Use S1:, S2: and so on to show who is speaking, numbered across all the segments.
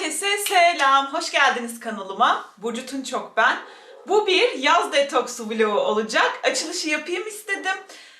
S1: Herkese selam, hoş geldiniz kanalıma. Burcu Tunçok ben. Bu bir yaz detoksu vlogu olacak. Açılışı yapayım istedim.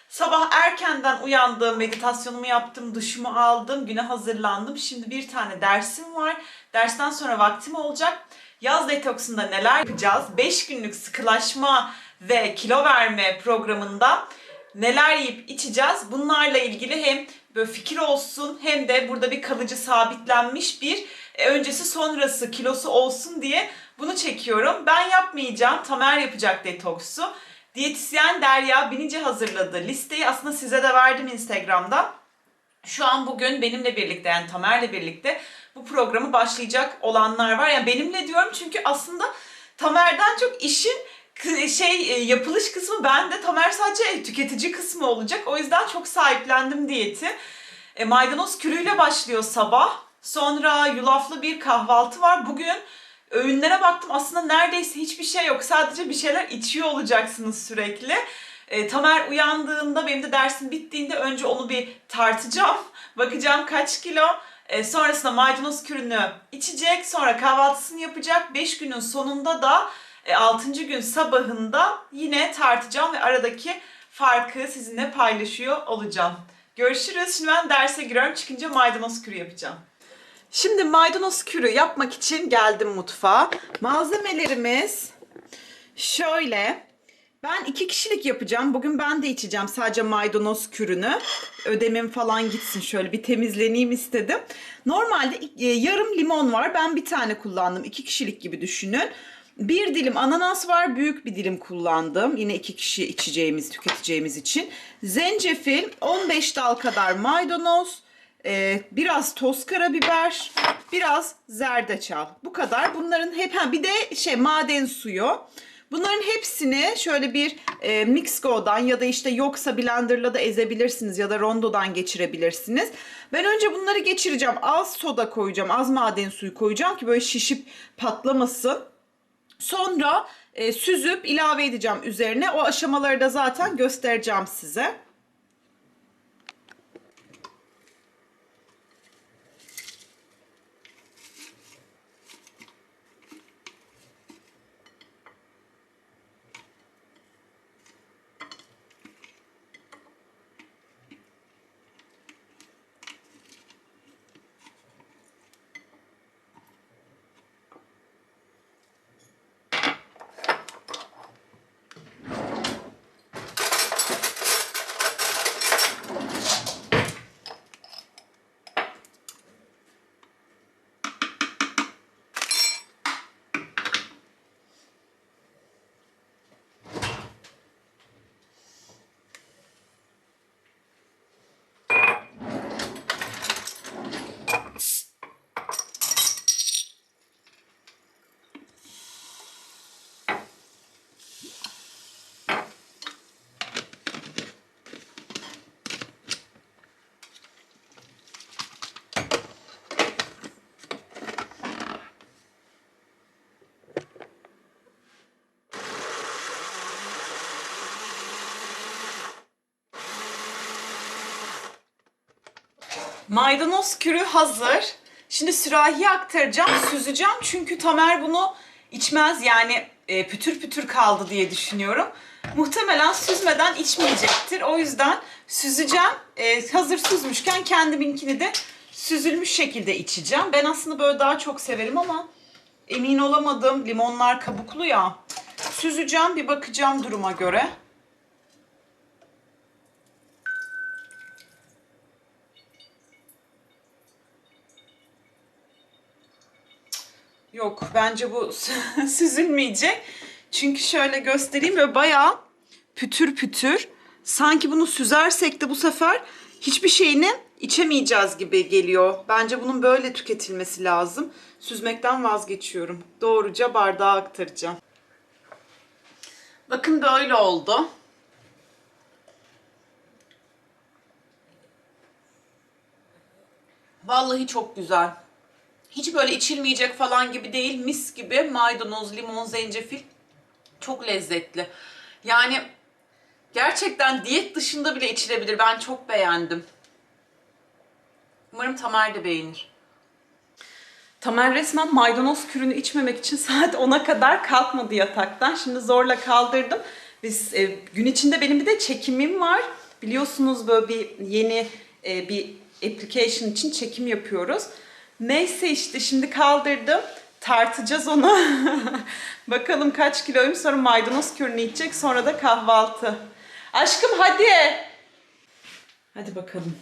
S1: Sabah erkenden uyandım, meditasyonumu yaptım, duşumu aldım, güne hazırlandım. Şimdi bir tane dersim var. Dersten sonra vaktim olacak. Yaz detoksunda neler yapacağız? 5 günlük sıkılaşma ve kilo verme programında neler yiyip içeceğiz? Bunlarla ilgili hem böyle fikir olsun hem de burada bir kalıcı sabitlenmiş bir öncesi sonrası kilosu olsun diye bunu çekiyorum. Ben yapmayacağım. Tamer yapacak detoksu. Diyetisyen Derya Binici hazırladı listeyi. Aslında size de verdim Instagram'da. Şu an bugün benimle birlikte yani Tamer'le birlikte bu programı başlayacak olanlar var. Yani benimle diyorum çünkü aslında Tamer'den çok işin şey e, yapılış kısmı bende. Tamer sadece tüketici kısmı olacak. O yüzden çok sahiplendim diyeti. E, maydanoz kürüyle başlıyor sabah. Sonra yulaflı bir kahvaltı var. Bugün öğünlere baktım aslında neredeyse hiçbir şey yok. Sadece bir şeyler içiyor olacaksınız sürekli. E, Tamer uyandığında benim de dersim bittiğinde önce onu bir tartacağım. Bakacağım kaç kilo. E, sonrasında maydanoz kürünü içecek. Sonra kahvaltısını yapacak. 5 günün sonunda da 6. gün sabahında yine tartacağım ve aradaki farkı sizinle paylaşıyor olacağım. Görüşürüz. Şimdi ben derse giriyorum. Çıkınca maydanoz kürü yapacağım. Şimdi maydanoz kürü yapmak için geldim mutfağa. Malzemelerimiz şöyle. Ben iki kişilik yapacağım. Bugün ben de içeceğim sadece maydanoz kürünü. Ödemim falan gitsin şöyle bir temizleneyim istedim. Normalde e, yarım limon var. Ben bir tane kullandım. İki kişilik gibi düşünün. Bir dilim ananas var. Büyük bir dilim kullandım. Yine iki kişi içeceğimiz, tüketeceğimiz için. Zencefil, 15 dal kadar maydanoz, e, biraz toz karabiber, biraz zerdeçal. Bu kadar. Bunların hep ha bir de şey maden suyu. Bunların hepsini şöyle bir e, Mixco'dan ya da işte yoksa blenderla da ezebilirsiniz ya da rondodan geçirebilirsiniz. Ben önce bunları geçireceğim. Az soda koyacağım, az maden suyu koyacağım ki böyle şişip patlamasın. Sonra e, süzüp ilave edeceğim üzerine. O aşamaları da zaten göstereceğim size. Maydanoz kürü hazır. Şimdi sürahiye aktaracağım, süzeceğim. Çünkü Tamer bunu içmez yani e, pütür pütür kaldı diye düşünüyorum. Muhtemelen süzmeden içmeyecektir. O yüzden süzeceğim. E, hazır süzmüşken kendiminkini de süzülmüş şekilde içeceğim. Ben aslında böyle daha çok severim ama emin olamadım. Limonlar kabuklu ya. Süzeceğim, bir bakacağım duruma göre. Yok bence bu süzülmeyecek. Çünkü şöyle göstereyim böyle bayağı pütür pütür. Sanki bunu süzersek de bu sefer hiçbir şeyini içemeyeceğiz gibi geliyor. Bence bunun böyle tüketilmesi lazım. Süzmekten vazgeçiyorum. Doğruca bardağa aktaracağım. Bakın böyle oldu. Vallahi çok güzel. Hiç böyle içilmeyecek falan gibi değil. Mis gibi maydanoz, limon, zencefil. Çok lezzetli. Yani gerçekten diyet dışında bile içilebilir. Ben çok beğendim. Umarım Tamer de beğenir. Tamer resmen maydanoz kürünü içmemek için saat 10'a kadar kalkmadı yataktan. Şimdi zorla kaldırdım. Biz e, gün içinde benim bir de çekimim var. Biliyorsunuz böyle bir yeni e, bir application için çekim yapıyoruz. Neyse işte şimdi kaldırdım. Tartacağız onu. Bakalım kaç kiloyum sonra maydanoz kürünü içecek sonra da kahvaltı. Aşkım hadi. Hadi bakalım.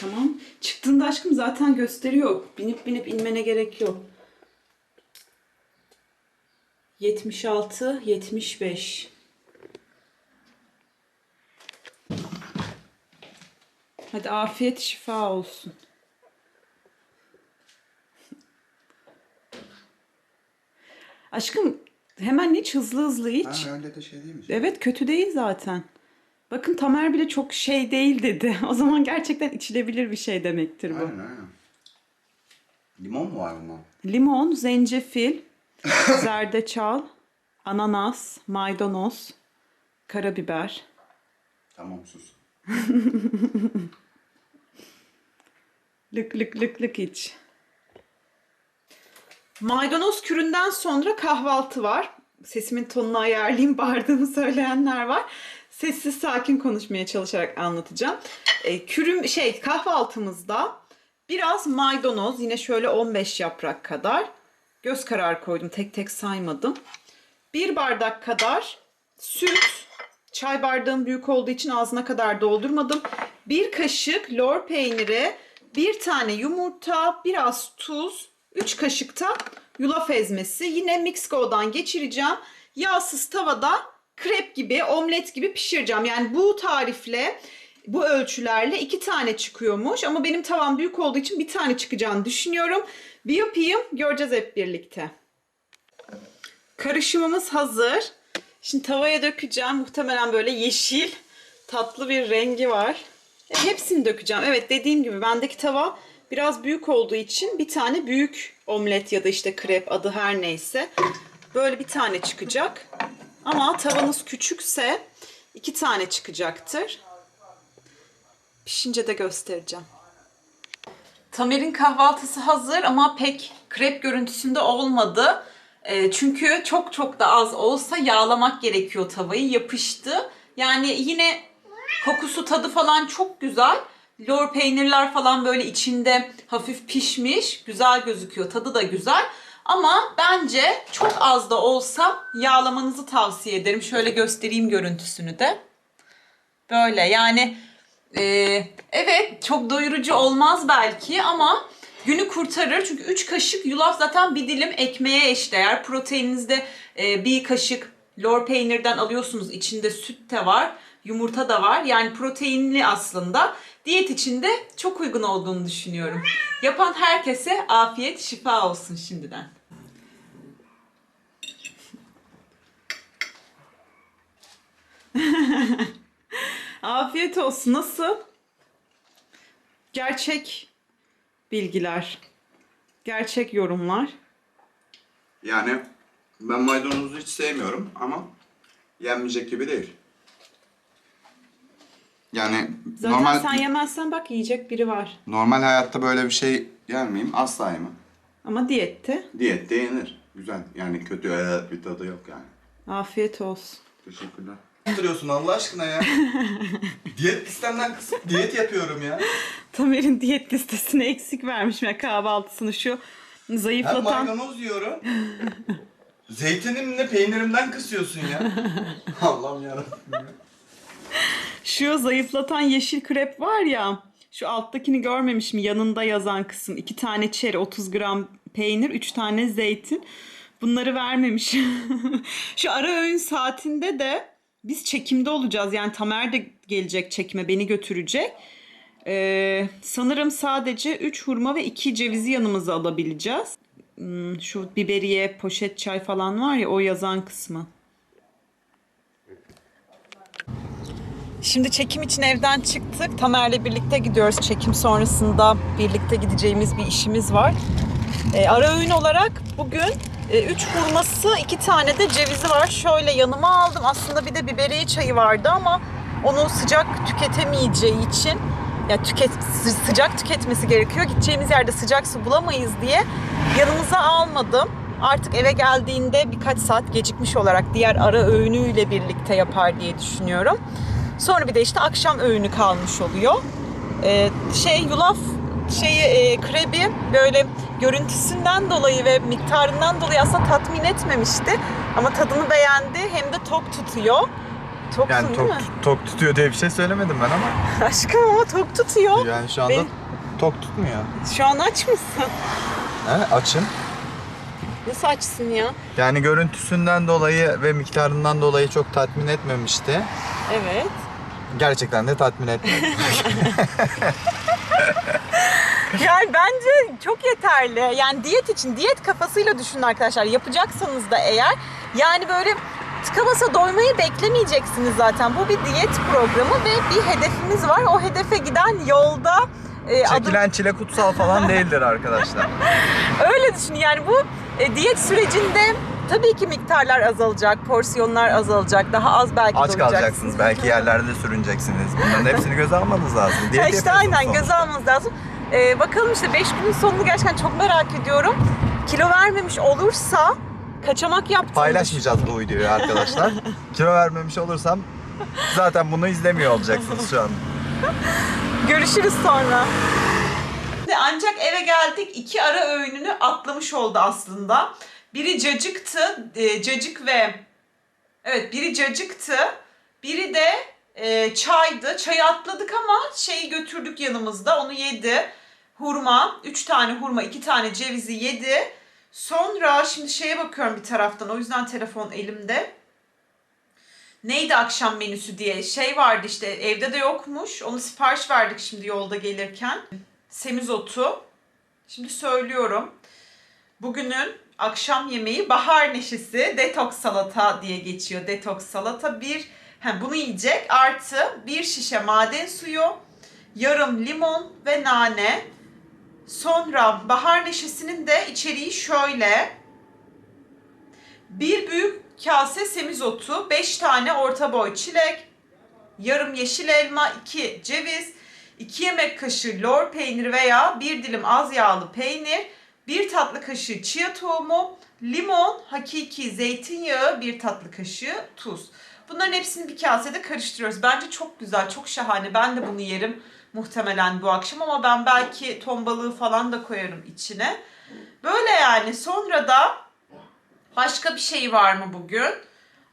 S1: Tamam. Çıktığında aşkım zaten gösteriyor. Binip binip inmene gerek yok. 76, 75. Hadi afiyet şifa olsun. Aşkım hemen iç hızlı hızlı iç.
S2: Ha öyle de şey değil mi?
S1: Evet kötü değil zaten. Bakın Tamer bile çok şey değil dedi. O zaman gerçekten içilebilir bir şey demektir bu.
S2: Aynen aynen. Limon mu var bunda?
S1: Limon, zencefil, zerdeçal, ananas, maydanoz, karabiber.
S2: Tamam sus.
S1: Lık lık lık lık iç. Maydanoz küründen sonra kahvaltı var. Sesimin tonunu ayarlayayım bağırdığımı söyleyenler var. Sessiz sakin konuşmaya çalışarak anlatacağım. E, kürüm şey kahvaltımızda biraz maydanoz yine şöyle 15 yaprak kadar göz kararı koydum tek tek saymadım. Bir bardak kadar süt çay bardağım büyük olduğu için ağzına kadar doldurmadım. Bir kaşık lor peyniri, bir tane yumurta, biraz tuz, 3 kaşık da yulaf ezmesi. Yine Mixco'dan geçireceğim. Yağsız tavada krep gibi, omlet gibi pişireceğim. Yani bu tarifle, bu ölçülerle iki tane çıkıyormuş. Ama benim tavam büyük olduğu için bir tane çıkacağını düşünüyorum. Bir yapayım, göreceğiz hep birlikte. Karışımımız hazır. Şimdi tavaya dökeceğim. Muhtemelen böyle yeşil tatlı bir rengi var. Hepsini dökeceğim. Evet dediğim gibi bendeki tava biraz büyük olduğu için bir tane büyük omlet ya da işte krep adı her neyse. Böyle bir tane çıkacak. Ama tavanız küçükse iki tane çıkacaktır. Pişince de göstereceğim. Tamer'in kahvaltısı hazır ama pek krep görüntüsünde olmadı. E, çünkü çok çok da az olsa yağlamak gerekiyor tavayı. Yapıştı. Yani yine kokusu tadı falan çok güzel. Lor peynirler falan böyle içinde hafif pişmiş. Güzel gözüküyor. Tadı da güzel. Ama bence çok az da olsa yağlamanızı tavsiye ederim. Şöyle göstereyim görüntüsünü de. Böyle yani e, evet çok doyurucu olmaz belki ama günü kurtarır. Çünkü 3 kaşık yulaf zaten bir dilim ekmeğe eşdeğer. Proteininizde e, bir kaşık lor peynirden alıyorsunuz. İçinde süt de var, yumurta da var. Yani proteinli aslında. Diyet için de çok uygun olduğunu düşünüyorum. Yapan herkese afiyet, şifa olsun şimdiden. Afiyet olsun. Nasıl? Gerçek bilgiler, gerçek yorumlar.
S2: Yani ben maydanozu hiç sevmiyorum ama yenmeyecek gibi değil. Yani
S1: Zaten
S2: normal
S1: sen yemezsen bak yiyecek biri var.
S2: normal hayatta böyle bir şey yer miyim? Asla yemem.
S1: Ama diyette.
S2: Diyette yenir. Güzel. Yani kötü ee, bir tadı yok yani.
S1: Afiyet olsun.
S2: Teşekkürler. Oturuyorsun Allah aşkına ya. diyet listemden kısıp diyet yapıyorum ya.
S1: Tamer'in diyet listesine eksik vermiş ya kahvaltısını şu
S3: Hem
S1: zayıflatan.
S3: maydanoz yiyorum. Zeytinimle peynirimden kısıyorsun ya. Allah'ım yarabbim.
S1: Şu zayıflatan yeşil krep var ya. Şu alttakini görmemiş mi? Yanında yazan kısım. iki tane çeri, 30 gram peynir, 3 tane zeytin. Bunları vermemiş. Şu ara öğün saatinde de biz çekimde olacağız. Yani Tamer de gelecek çekime, beni götürecek. Ee, sanırım sadece 3 hurma ve 2 cevizi yanımıza alabileceğiz. Hmm, Şu biberiye, poşet çay falan var ya o yazan kısmı. Şimdi çekim için evden çıktık. Tamer'le birlikte gidiyoruz. Çekim sonrasında birlikte gideceğimiz bir işimiz var. Ee, ara öğün olarak bugün 3 hurması, 2 tane de cevizi var. Şöyle yanıma aldım. Aslında bir de biberiye çayı vardı ama onu sıcak tüketemeyeceği için ya tüket sı- sıcak tüketmesi gerekiyor. Gideceğimiz yerde sıcak su bulamayız diye yanımıza almadım. Artık eve geldiğinde birkaç saat gecikmiş olarak diğer ara öğünüyle birlikte yapar diye düşünüyorum. Sonra bir de işte akşam öğünü kalmış oluyor. Ee, şey yulaf şeyi e, krebi böyle görüntüsünden dolayı ve miktarından dolayı aslında tatmin etmemişti. Ama tadını beğendi hem de tok tutuyor. Toksun
S3: Yani
S1: değil
S3: tok,
S1: mi?
S3: tok tutuyor diye bir şey söylemedim ben ama.
S1: Aşkım ama tok tutuyor.
S3: Yani şu anda
S1: Ben-
S3: tok tutmuyor.
S1: Şu an aç mısın?
S3: He, açım.
S1: Nasıl açsın ya?
S3: Yani görüntüsünden dolayı ve miktarından dolayı çok tatmin etmemişti.
S1: Evet.
S3: Gerçekten de tatmin etmedi.
S1: Yani bence çok yeterli. Yani diyet için diyet kafasıyla düşünün arkadaşlar. Yapacaksanız da eğer yani böyle tıka basa doymayı beklemeyeceksiniz zaten. Bu bir diyet programı ve bir hedefimiz var. O hedefe giden yolda e, adım
S3: Çekilen çile kutsal falan değildir arkadaşlar.
S1: Öyle düşün yani bu e, diyet sürecinde tabii ki miktarlar azalacak, porsiyonlar azalacak, daha az belki
S3: Aç kalacaksınız, belki yerlerde sürüneceksiniz. Bunların hepsini göze almanız lazım. Diyet
S1: işte aynen
S3: sonuçta.
S1: göze almanız lazım. Ee, bakalım işte 5 günün sonunu gerçekten çok merak ediyorum. Kilo vermemiş olursa kaçamak yaptığını
S3: Paylaşmayacağız bu videoyu arkadaşlar. Kilo vermemiş olursam zaten bunu izlemiyor olacaksınız şu an.
S1: Görüşürüz sonra.
S4: Ancak eve geldik iki ara öğününü atlamış oldu aslında. Biri cacıktı, e, cacık ve evet biri cacıktı, biri de e, çaydı. Çayı atladık ama şeyi götürdük yanımızda, onu yedi. Hurma, üç tane hurma, iki tane cevizi yedi. Sonra şimdi şeye bakıyorum bir taraftan, o yüzden telefon elimde. Neydi akşam menüsü diye şey vardı işte evde de yokmuş. Onu sipariş verdik şimdi yolda gelirken semizotu. Şimdi söylüyorum. Bugünün akşam yemeği bahar neşesi detoks salata diye geçiyor. Detoks salata bir he, bunu yiyecek artı bir şişe maden suyu, yarım limon ve nane. Sonra bahar neşesinin de içeriği şöyle. Bir büyük kase semizotu, 5 tane orta boy çilek, yarım yeşil elma, 2 ceviz, 2 yemek kaşığı lor peyniri veya bir dilim az yağlı peynir, 1 tatlı kaşığı chia tohumu, limon, hakiki zeytinyağı, 1 tatlı kaşığı tuz. Bunların hepsini bir kasede karıştırıyoruz. Bence çok güzel, çok şahane. Ben de bunu yerim muhtemelen bu akşam ama ben belki ton balığı falan da koyarım içine. Böyle yani. Sonra da başka bir şey var mı bugün?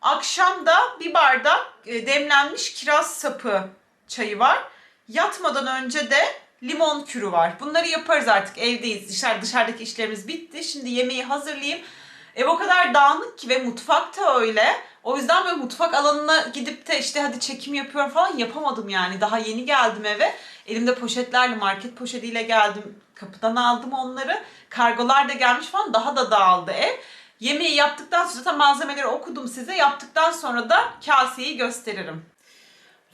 S4: Akşam da bir bardak e, demlenmiş kiraz sapı çayı var. Yatmadan önce de limon kürü var. Bunları yaparız artık evdeyiz. Dışarı, dışarıdaki işlerimiz bitti. Şimdi yemeği hazırlayayım. Ev o kadar dağınık ki ve mutfakta öyle. O yüzden böyle mutfak alanına gidip de işte hadi çekim yapıyorum falan yapamadım yani. Daha yeni geldim eve. Elimde poşetlerle market poşetiyle geldim. Kapıdan aldım onları. Kargolar da gelmiş falan daha da dağıldı ev. Yemeği yaptıktan sonra zaten malzemeleri okudum size. Yaptıktan sonra da kaseyi gösteririm.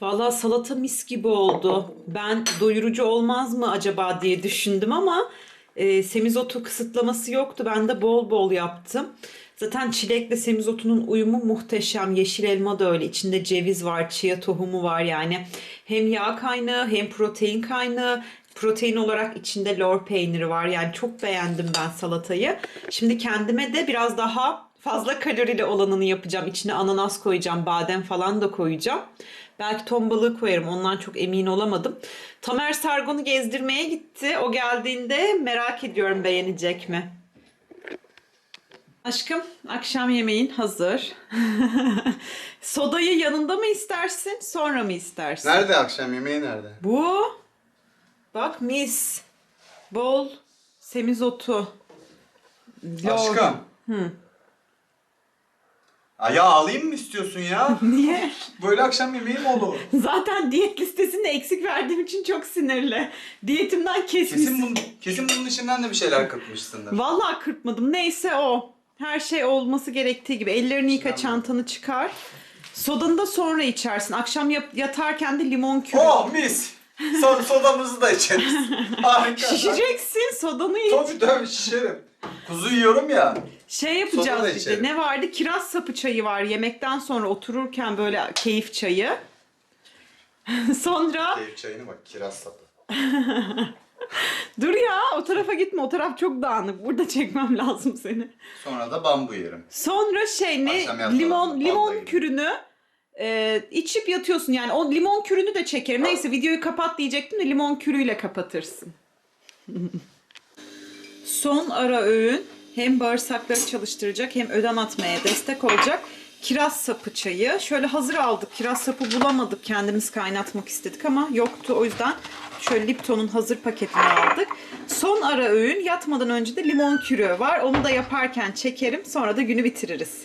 S1: Vallahi salata mis gibi oldu. Ben doyurucu olmaz mı acaba diye düşündüm ama e, semizotu kısıtlaması yoktu. Ben de bol bol yaptım. Zaten çilekle semizotunun uyumu muhteşem. Yeşil elma da öyle. İçinde ceviz var, chia tohumu var yani. Hem yağ kaynağı hem protein kaynağı. Protein olarak içinde lor peyniri var. Yani çok beğendim ben salatayı. Şimdi kendime de biraz daha fazla kalorili olanını yapacağım. İçine ananas koyacağım, badem falan da koyacağım. Belki ton balığı koyarım. Ondan çok emin olamadım. Tamer Sargon'u gezdirmeye gitti. O geldiğinde merak ediyorum beğenecek mi? Aşkım, akşam yemeğin hazır. Sodayı yanında mı istersin, sonra mı istersin?
S3: Nerede akşam yemeği nerede?
S1: Bu bak mis. Bol semizotu. Lor.
S3: Aşkım.
S1: Hı.
S3: Aya alayım mı istiyorsun ya?
S1: Niye?
S3: Böyle akşam yemeği mi olur?
S1: Zaten diyet listesinde eksik verdiğim için çok sinirli. Diyetimden kesmişsin.
S3: Kesin, bunun, kesin bunun içinden de bir şeyler kırpmışsındır.
S1: Vallahi kırpmadım. Neyse o. Her şey olması gerektiği gibi. Ellerini yıka, çantanı çıkar. Sodanı da sonra içersin. Akşam yap- yatarken de limon kürü.
S3: Oh mis! Sonra sodamızı da içeriz. Harika.
S1: Şişeceksin, sodanı iç.
S3: Tabii tabii şişerim. Kuzu yiyorum ya.
S1: Şey
S3: da
S1: yapacağız bir de.
S3: içerim.
S1: Ne vardı? Kiraz sapı çayı var. Yemekten sonra otururken böyle keyif çayı. Sonra
S3: Keyif çayını bak kiraz sapı.
S1: dur ya o tarafa gitme o taraf çok dağınık. Burada çekmem lazım seni.
S3: Sonra da bambu yerim.
S1: Sonra şey ne
S3: Akşam yatmadan
S1: limon
S3: balda
S1: limon kürünü e, içip yatıyorsun yani o limon kürünü de çekerim. Neyse videoyu kapat diyecektim de limon kürüyle kapatırsın. Son ara öğün hem bağırsakları çalıştıracak hem ödem atmaya destek olacak. Kiraz sapı çayı. Şöyle hazır aldık. Kiraz sapı bulamadık. Kendimiz kaynatmak istedik ama yoktu. O yüzden şöyle Lipton'un hazır paketini aldık. Son ara öğün yatmadan önce de limon kürü var. Onu da yaparken çekerim. Sonra da günü bitiririz.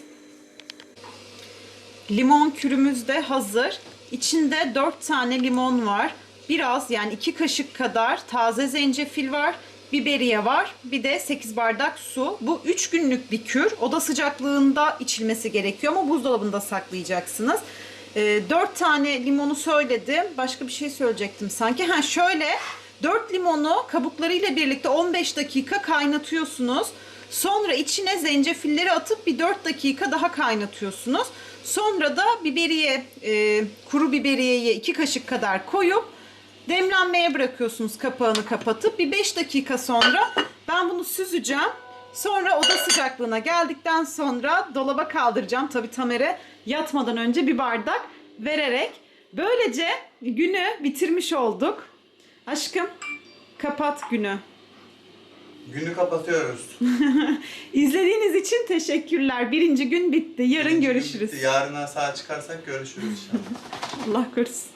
S1: Limon kürümüz de hazır. İçinde 4 tane limon var. Biraz yani 2 kaşık kadar taze zencefil var. Biberiye var. Bir de 8 bardak su. Bu 3 günlük bir kür. Oda sıcaklığında içilmesi gerekiyor ama buzdolabında saklayacaksınız. 4 tane limonu söyledim. Başka bir şey söyleyecektim sanki. Ha şöyle 4 limonu kabuklarıyla birlikte 15 dakika kaynatıyorsunuz. Sonra içine zencefilleri atıp bir 4 dakika daha kaynatıyorsunuz. Sonra da biberiye, e, kuru biberiyeyi 2 kaşık kadar koyup demlenmeye bırakıyorsunuz kapağını kapatıp. Bir 5 dakika sonra ben bunu süzeceğim. Sonra oda sıcaklığına geldikten sonra dolaba kaldıracağım. Tabii Tamer'e yatmadan önce bir bardak vererek. Böylece günü bitirmiş olduk. Aşkım kapat günü.
S3: Günü kapatıyoruz.
S1: İzlediğiniz için teşekkürler. Birinci gün bitti. Yarın görüşürüz.
S3: Yarına sağ çıkarsak görüşürüz inşallah.
S1: Allah korusun.